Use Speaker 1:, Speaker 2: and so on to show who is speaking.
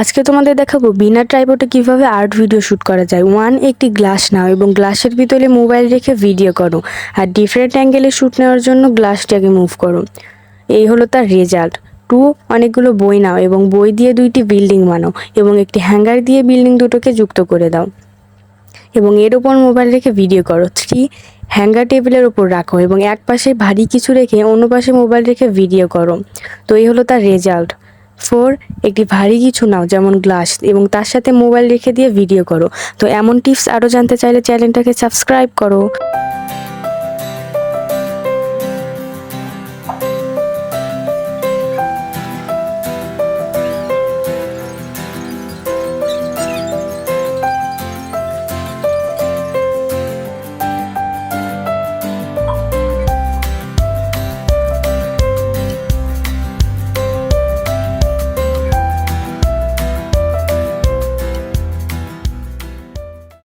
Speaker 1: আজকে তোমাদের দেখাবো বিনা ট্রাইপডে কীভাবে আর্ট ভিডিও শ্যুট করা যায়। ওয়ান একটি গ্লাস নাও এবং গ্লাসের ভিতরে মোবাইল রেখে ভিডিও করো। আর ডিফারেন্ট অ্যাঙ্গেলে শ্যুট নেওয়ার জন্য গ্লাসটাকে মুভ করো। এই হলো তার রেজাল্ট টু অনেকগুলো বই নাও এবং বই দিয়ে দুইটি বিল্ডিং বানাও এবং একটি হ্যাঙ্গার দিয়ে বিল্ডিং দুটোকে যুক্ত করে দাও। এবং এর ওপর মোবাইল রেখে ভিডিও করো। থ্রি হ্যাঙ্গার টেবিলের ওপর রাখো এবং এক পাশে ভারী কিছু রেখে অন্য পাশে মোবাইল রেখে ভিডিও করো। তো এই হলো তার রেজাল্ট ফোর, একটি ভারী কিছু নাও, যেমন গ্লাস, এবং তার সাথে মোবাইল রেখে দিয়ে ভিডিও করো। তো এমন টিপস আরও জানতে চাইলে চ্যানেলটাকে সাবস্ক্রাইব করো।